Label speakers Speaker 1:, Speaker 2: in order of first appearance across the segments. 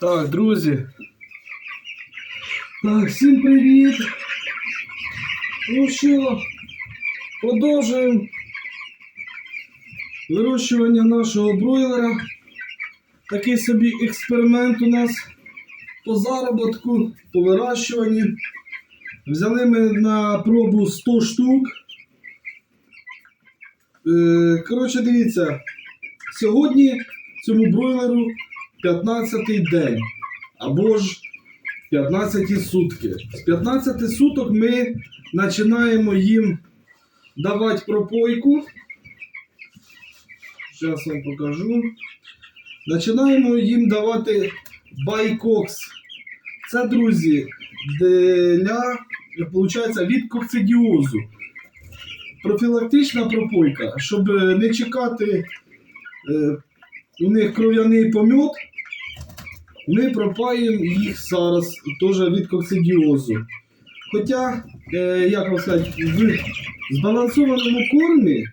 Speaker 1: Так, друзі. Так, всім привіт. Ну що, продовжуємо вирощування нашого бройлера. Такий собі експеримент у нас по заробітку, по вирощуванні. Взяли ми на пробу 100 штук. Е, Коротше, дивіться, сьогодні цьому бройлеру 15-й день. Або ж 15 сутки. З 15 суток ми починаємо їм давати пропойку. Зараз вам покажу. Починаємо їм давати байкокс. Це, друзі, для виходить, від кокцидіозу. Профілактична пропойка, щоб не чекати е, у них кров'яний помьот, ми пропаємо їх зараз теж від коксидіозу. Хоча, е, як вам сказати, в збалансованому кормі,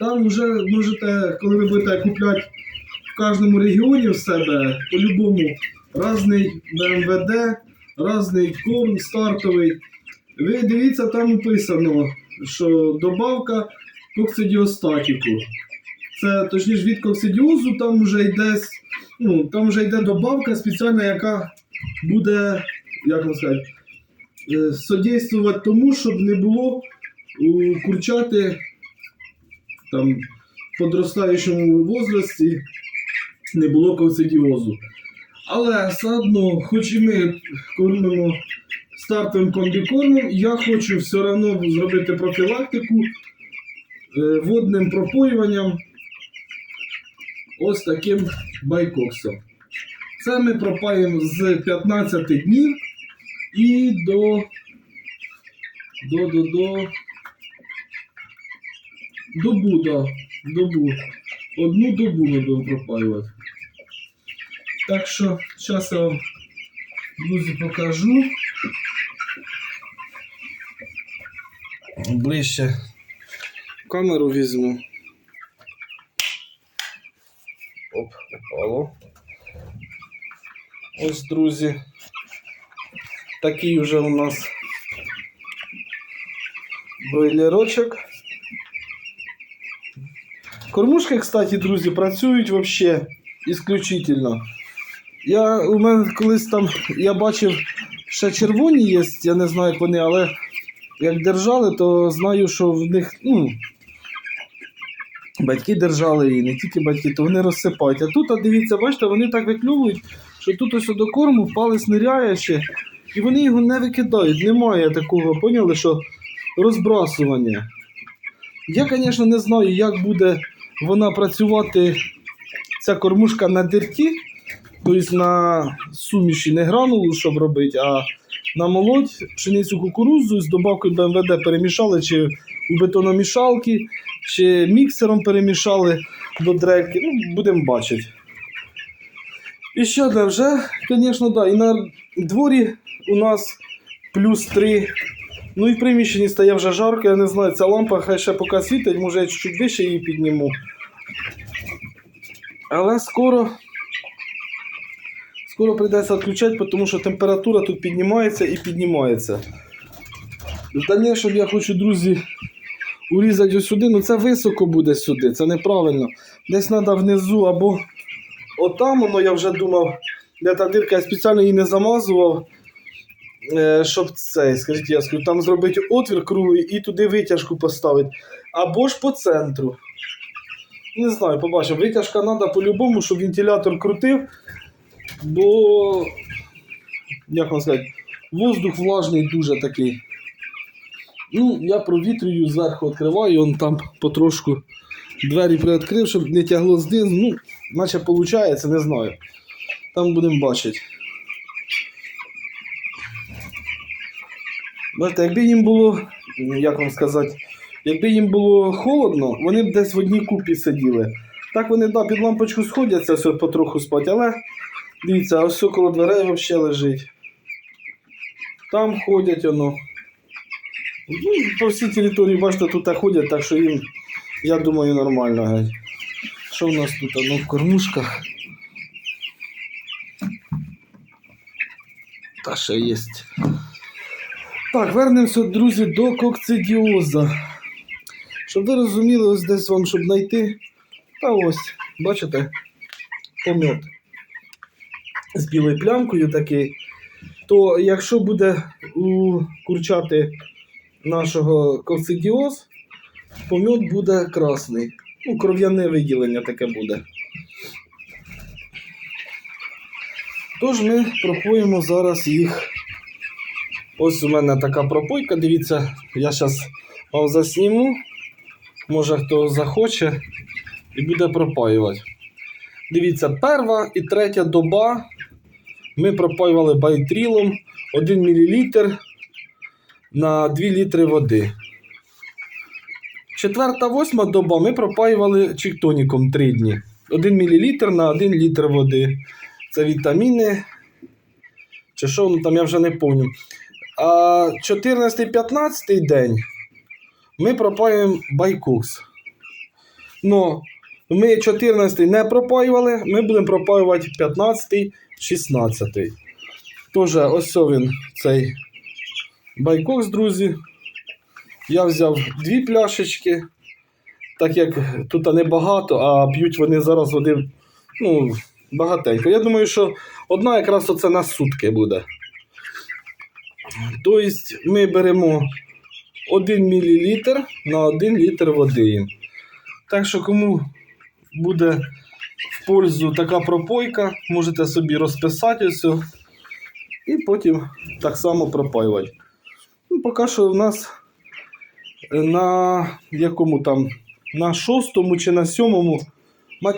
Speaker 1: там вже можете, коли ви будете купляти в кожному регіоні в себе, по-любому різний БМВД, різний корм стартовий. Ви дивіться, там написано, що добавка коксидіостатіку. Це точніше від коксидіозу, там вже йде, ну, там вже йде добавка спеціальна, яка буде, як вам сказати, е, содействувати тому, щоб не було у курчати там, подростаючому возрасті не було коксидіозу. Але все одно, хоч і ми кормимо стартовим комбікормом, я хочу все одно зробити профілактику е, водним пропоюванням ось таким байкоксом. Це ми пропаємо з 15 днів і до, до, до, до добу, да, добу. Одну добу ми будемо пропаювати. Так що, зараз я вам, друзі, покажу. Ближче камеру візьму. Ось, друзі. Такий вже у нас бройлерочок. Кормушки, кстати, друзі, працюють вообще исключительно. Я у мене колись там я бачив, ще червоні є, я не знаю, як вони, але як держали, то знаю, що в них, ну, батьки держали і не тільки батьки, то вони розсипають. А тут, а дивіться, бачите, вони так виклювують, що тут ось до корму палець ниряє ще, і вони його не викидають. Немає такого, поняли, що розбрасування. Я, звісно, не знаю, як буде вона працювати, ця кормушка на дерті, тобто на суміші не гранулу, щоб робити, а на молодь пшеницю кукурудзу з добавкою БМВД перемішали чи у бетономішалки, чи міксером перемішали до дрельки. Ну, будемо бачити. І що одне вже, звісно, да. І на дворі у нас плюс 3. Ну і в приміщенні стає вже жарко, я не знаю, ця лампа хай ще поки світить, може я чуть вище її підніму. Але скоро. Скоро прийдеться відключати, тому що температура тут піднімається і піднімається. Дальніше я хочу, друзі, урізати сюди, ну це високо буде сюди, це неправильно. Десь треба внизу або отам, воно я вже думав, де та дирка, я спеціально її не замазував, е, щоб цей, скажіть, я скажу, там зробити отвір круглий і туди витяжку поставити. Або ж по центру. Не знаю, побачив. Витяжка треба по-любому, щоб вентилятор крутив, бо, як вам сказати, воздух влажний дуже такий. Ну, я провітрюю зверху відкриваю, он там потрошку двері приоткрив, щоб не тягло знизу. Ну, наче виходить, не знаю. Там будемо бачити. Бачите, якби їм було, як вам сказати, якби їм було холодно, вони б десь в одній купі сиділи. Так вони да, під лампочку сходяться все потроху спать, але дивіться, ось коло дверей взагалі лежить. Там ходять воно. Ну, по всій території, бачите, тут ходять, так що їм, я думаю, нормально. геть. Що в нас тут? Ну, в кормушках. Та ще є. Так, вернемося, друзі, до кокцидіоза. Щоб ви розуміли, ось десь вам, щоб знайти. Та ось, бачите, помет з білою плямкою такий. То якщо буде у курчати нашого кокцидіоз, помет буде красний. Ну, кров'яне виділення таке буде. Тож ми пропоїмо зараз їх. Ось у мене така пропойка. Дивіться, я зараз вам засніму. Може хто захоче і буде пропаювати. Дивіться, перша і третя доба ми пропаювали байтрілом 1 мл на 2 літри води. Четверта, восьма доба ми пропаювали чіктоніком 3 дні. 1 мл на 1 літр води. Це вітаміни. Чи що ну, там я вже не пам'ятаю. А 14-15 день ми пропаюємо байкукс. Ну, ми 14 не пропаювали, ми будемо пропаювати 15 16 Тож, ось він цей байкокс, друзі. Я взяв дві пляшечки, так як тут небагато, а п'ють вони зараз один, ну, багатенько. Я думаю, що одна якраз оце на сутки буде. Тобто ми беремо 1 мл на 1 літр води. Так що, кому буде в пользу така пропойка, можете собі розписати все і потім так само пропаювати. Ну, поки що в нас на якому там, на шостому чи на сьомому,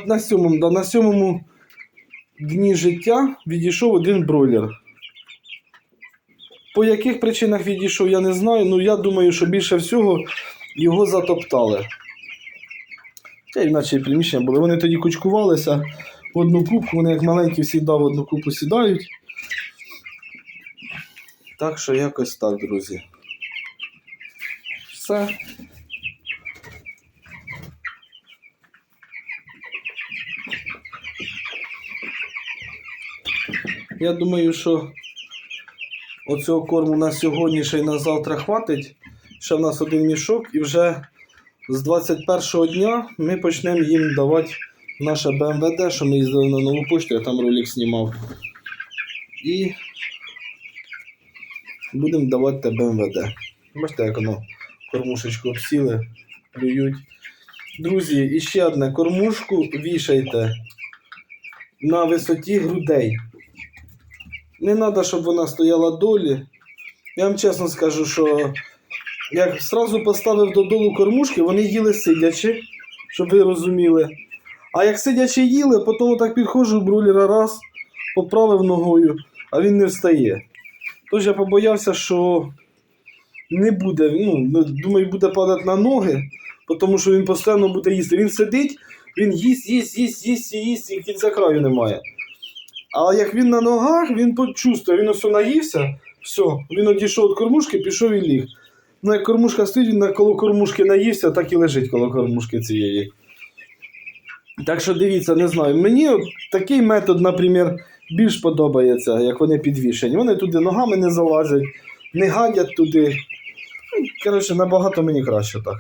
Speaker 1: на сьомому, да, на сьомому дні життя відійшов один бройлер. По яких причинах відійшов, я не знаю. Ну я думаю, що більше всього його затоптали. Та іначе приміщення були. Вони тоді кучкувалися в одну кубку, вони як маленькі всі в одну купу сідають. Так що якось так, друзі. Все. Я думаю, що оцього корму на сьогодні ще й на завтра хватить. Ще в нас один мішок, і вже з 21 дня ми почнемо їм давати наше БМВД, що ми їздили на нову пошту, я там ролик знімав. І будемо давати те БМВД. Бачите, як воно кормушечку обсіли, плюють. Друзі, і ще одне кормушку вішайте на висоті грудей. Не треба, щоб вона стояла долі. Я вам чесно скажу, що як сразу поставив додолу кормушки, вони їли сидячи, щоб ви розуміли. А як сидячи їли, потім так підходжу брулера раз, поправив ногою, а він не встає. Тож я побоявся, що не буде, ну, думаю, буде падати на ноги, тому що він постійно буде їсти. Він сидить, він їсть, їсть, їсть, їсть, їсть, і кінця краю немає. А як він на ногах, він почувствує, він ось наївся, все, він одійшов від кормушки, пішов і ліг. Ну, як кормушка стоїть, він коло кормушки наївся, так і лежить коло кормушки цієї. Так що дивіться, не знаю. Мені от такий метод, наприклад, більш подобається, як вони підвішені. Вони туди ногами не залазять, не гадять туди. Коротше, набагато мені краще так.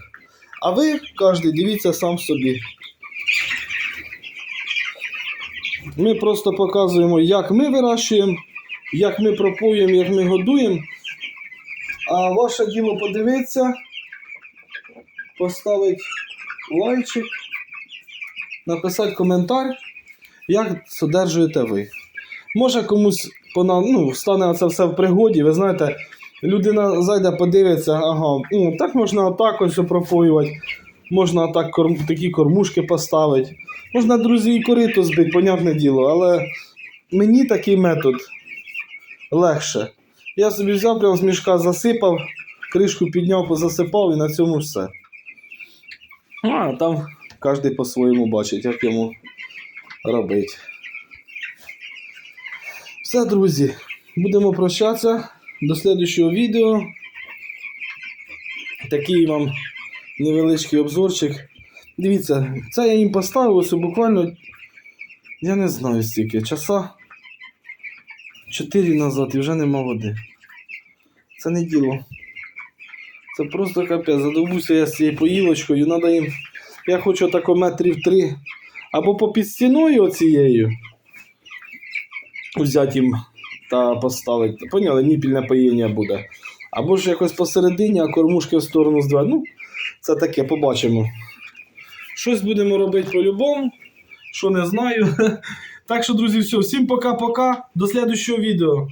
Speaker 1: А ви, кожен, дивіться сам собі. Ми просто показуємо, як ми вирощуємо, як ми пропоюємо, як ми годуємо. А ваше діло подивитися, поставити лайчик, написати коментар, як содержуєте ви. Може комусь ну, стане це все в пригоді, ви знаєте, людина зайде, подивиться, ага, ну, так можна отак ось пропоювати, можна так корм, такі кормушки поставити. Можна, друзі, і корито збити, понятне діло, але мені такий метод легше. Я собі взяв, прямо з мішка засипав, кришку підняв, позасипав і на цьому все. А там кожен по-своєму бачить, як йому робити. Все, друзі, будемо прощатися. До слідчого відео. Такий вам невеличкий обзорчик. Дивіться, це я їм поставив ось буквально, я не знаю стільки часа. 4 назад і вже нема води. Це не діло. Це просто капець. Задовбуся я з цією поїлочкою. Надо їм. Я хочу тако метрів три. Або попід стіною оцією. Взяти їм та поставити. Поняли, ніпільне паєння буде. Або ж якось посередині, а кормушки в сторону здвигати. Ну, це таке, побачимо. Щось будемо робити по-любому. Що не знаю. Так що, друзі, все. Всім пока-пока. До слідчого відео.